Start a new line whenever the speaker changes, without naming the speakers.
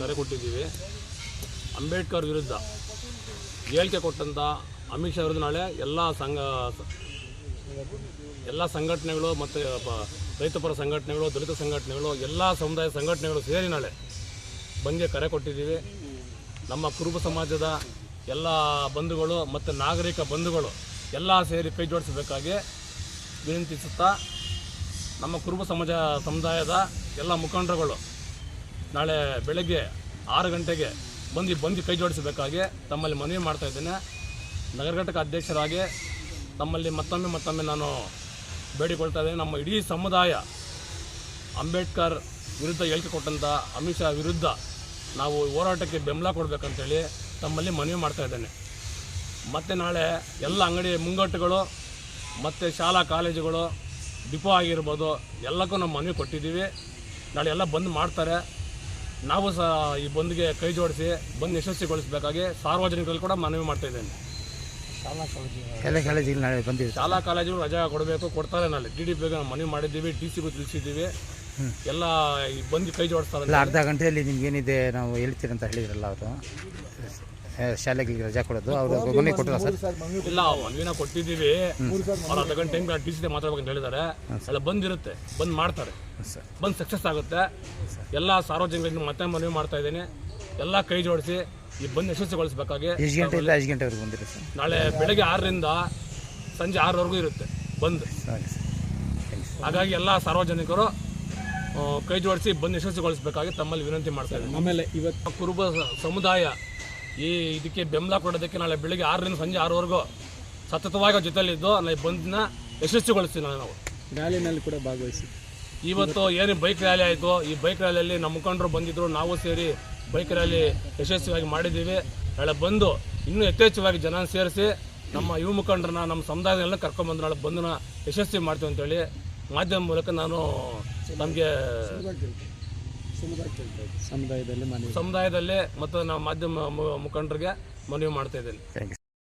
ಕರೆ ಕೊಟ್ಟಿದ್ದೀವಿ. ಅಂಬೇಡ್ಕರ್ ವಿರುದ್ಧ ಹೇಳಿಕೆ ಕೊಟ್ಟಂಥ ಅಮಿತ್ ಶಾ ವಿರುದ್ಧ ನಾಳೆ ಎಲ್ಲ ಸಂಘ, ಎಲ್ಲ ಸಂಘಟನೆಗಳು ಮತ್ತು ರೈತಪರ ಸಂಘಟನೆಗಳು, ದಲಿತ ಸಂಘಟನೆಗಳು, ಎಲ್ಲ ಸಮುದಾಯ ಸಂಘಟನೆಗಳು ಸೇರಿ ನಾಳೆ ಬಂದ್ಗೆ ಕರೆ ಕೊಟ್ಟಿದ್ದೀವಿ. ನಮ್ಮ ಕುರುಬ ಸಮಾಜದ ಎಲ್ಲ ಬಂಧುಗಳು ಮತ್ತು ನಾಗರಿಕ ಬಂಧುಗಳು ಎಲ್ಲ ಸೇರಿ ಕೈ ಜೋಡಿಸಬೇಕಾಗಿ ವಿನಂತಿಸುತ್ತಾ ನಮ್ಮ ಕುರುಬ ಸಮಾಜ ಸಮುದಾಯದ ಎಲ್ಲ ಮುಖಂಡರುಗಳು ನಾಳೆ ಬೆಳಗ್ಗೆ ಆರು ಗಂಟೆಗೆ ಬಂದು ಬಂದು ಕೈ ಜೋಡಿಸಬೇಕಾಗಿ ತಮ್ಮಲ್ಲಿ ಮನವಿ ಮಾಡ್ತಾ ಇದ್ದೇನೆ. ನಗರ ಘಟಕ ಅಧ್ಯಕ್ಷರಾಗಿ ತಮ್ಮಲ್ಲಿ ಮತ್ತೊಮ್ಮೆ ಮತ್ತೊಮ್ಮೆ ನಾನು ಬೇಡಿಕೊಳ್ತಾ ಇದ್ದೇನೆ. ನಮ್ಮ ಇಡೀ ಸಮುದಾಯ ಅಂಬೇಡ್ಕರ್ ವಿರುದ್ಧ ಹೇಳಿಕೆ ಕೊಟ್ಟಂಥ ಅಮಿತ್ ಶಾ ವಿರುದ್ಧ ನಾವು ಹೋರಾಟಕ್ಕೆ ಬೆಂಬಲ ಕೊಡಬೇಕಂತೇಳಿ ತಮ್ಮಲ್ಲಿ ಮನವಿ ಮಾಡ್ತಾ ಇದ್ದೇನೆ. ಮತ್ತು ನಾಳೆ ಎಲ್ಲ ಅಂಗಡಿ ಮುಂಗಟ್ಟುಗಳು ಮತ್ತು ಶಾಲಾ ಕಾಲೇಜುಗಳು ಡಿಪೋ ಆಗಿರ್ಬೋದು ಎಲ್ಲಕ್ಕೂ ನಮ್ಮ ಮನವಿ ಕೊಟ್ಟಿದ್ದೀವಿ. ನಾಳೆ ಎಲ್ಲ ಬಂದ್ ಮಾಡ್ತಾರೆ. ನಾವು ಸಹ ಈ ಬಂದ್ಗೆ ಕೈ ಜೋಡಿಸಿ ಬಂದ್ ಯಶಸ್ವಿಗೊಳಿಸಬೇಕಾಗಿ ಸಾರ್ವಜನಿಕರಲ್ಲಿ ಕೂಡ ಮನವಿ ಮಾಡ್ತಾ ಇದ್ದೇನೆ.
ಎಲ್ಲ ಕಾಲೇಜಿಗೆ ನಾಳೆ ಬಂದಿದೆ
ಶಾಲಾ ಕಾಲೇಜು ರಜಾ ಕೊಡಬೇಕು ಕೊಡ್ತಾರೆ ನಾಳೆ. ಡಿ ಡಿ ಪಿಗೆ ಮನವಿ ಮಾಡಿದ್ದೀವಿ ಡಿ ಸಿಗೂ ತಿಳಿಸಿದ್ದೀವಿ. ಎಲ್ಲ ಈ ಬಂದು ಕೈ ಜೋಡಿಸ್ತಾರೆ.
ಅರ್ಧ ಗಂಟೆಯಲ್ಲಿ ನಿಮ್ಗೆ ಏನಿದೆ ನಾವು ಹೇಳ್ತೀರಂತ ಅಂತ ಹೇಳಿದ್ರಲ್ಲ ಅವರು. ಶಾಲೆಗಳಿಗೆ ರಜಾ ಕೊಡೋದು. ಅವರು ಮನೆ ಕೊಟ್ಟರು ಸರ್?
ಇಲ್ಲ ಮನವಿನ ಕೊಟ್ಟಿದ್ದೀವಿ. ಅವ್ರು ಅರ್ಧ ಗಂಟೆ ಟೈಮ್ ಡಿ ಸಿ ಮಾತಾಡ್ಬೇಕಂತ ಹೇಳಿದ್ದಾರೆ. ಎಲ್ಲ ಬಂದಿರುತ್ತೆ ಬಂದ್ ಮಾಡ್ತಾರೆ.
ಸರ್.
ಬಂದ್ ಸಕ್ಸಸ್ ಆಗುತ್ತೆ. ಎಲ್ಲ ಸಾರ್ವಜನಿಕರಿಗೆ ಮತ್ತೆ ಮನವಿ ಮಾಡ್ತಾ ಇದ್ದೀನಿ. ಎಲ್ಲ ಕೈ ಜೋಡಿಸಿ ಈ ಬಂದ್ ಯಶಸ್ವಿಗೊಳಿಸಬೇಕಾಗಿ
ಎಷ್ಟು ಗಂಟೆಯಿಂದ ಐದು ಗಂಟೆವರೆಗೆ ಬಂದಿರಿ ಸರ್?
ನಾಳೆ ಬೆಳಗ್ಗೆ ಆರರಿಂದ ಸಂಜೆ ಆರವರೆಗೂ ಇರುತ್ತೆ ಬಂದ್.
ಸರ್ ಥ್ಯಾಂಕ್ಸ್
ಹಾಗಾಗಿ ಎಲ್ಲ ಸಾರ್ವಜನಿಕರು ಕೈ ಜೋಡಿಸಿ ಬಂದ್ ಯಶಸ್ವಿಗೊಳಿಸಬೇಕಾಗಿ ತಮ್ಮಲ್ಲಿ ವಿನಂತಿ ಮಾಡ್ತಾ ಇದ್ದೀನಿ.
ಆಮೇಲೆ ಇವತ್ತು
ಕುರುಬ ಸಮುದಾಯ ಈ ಇದಕ್ಕೆ ಬೆಂಬಲ ಕೊಡೋದಕ್ಕೆ ನಾಳೆ ಬೆಳಿಗ್ಗೆ ಆರರಿಂದ ಸಂಜೆ ಆರವರೆಗೂ ಸತತವಾಗಿ ಜೊತೆಯಲ್ಲಿದ್ದು ನಾವು ನಾಳೆ ಬಂದನ್ನ ಯಶಸ್ವಿಗೊಳಿಸ್ತೀವಿ ನಾಳೆ ನಾವು.
ರ್ಯಾಲಿನಲ್ಲಿ ಕೂಡ ಭಾಗವಹಿಸಿ.
ಇವತ್ತು ಏನು ಬೈಕ್ ರ್ಯಾಲಿ ಆಯಿತು ಈ ಬೈಕ್ ರ್ಯಾಲಿಯಲ್ಲಿ ನಮ್ಮ ಮುಖಂಡರು ಬಂದಿದ್ದರು ನಾವು ಸೇರಿ ಬೈಕ್ ರ್ಯಾಲಿ ಯಶಸ್ವಿಯಾಗಿ ಮಾಡಿದ್ದೀವಿ. ನಾಳೆ ಬಂದು ಇನ್ನೂ ಯಥೇಚ್ಛವಾಗಿ ಜನ ಸೇರಿಸಿ ನಮ್ಮ ಯುವ ಮುಖಂಡರನ್ನ ನಮ್ಮ ಸಮುದಾಯದೆಲ್ಲ ಕರ್ಕೊಂಡ್ಬಂದು ನಾಳೆ ಬಂದನ್ನ ಯಶಸ್ವಿ ಮಾಡ್ತೀವಿ ಅಂತೇಳಿ ಮಾಧ್ಯಮ ಮೂಲಕ ನಾನು ನಮಗೆ
ಸಮುದಾಯದಲ್ಲಿ
ಸಮುದಾಯದಲ್ಲಿ ಮತ್ತು ನಾವು ಮಾಧ್ಯಮ ಮು- ಮುಖಂಡರಿಗೆ ಮನವಿ ಮಾಡ್ತಾ ಇದ್ದೇನೆ.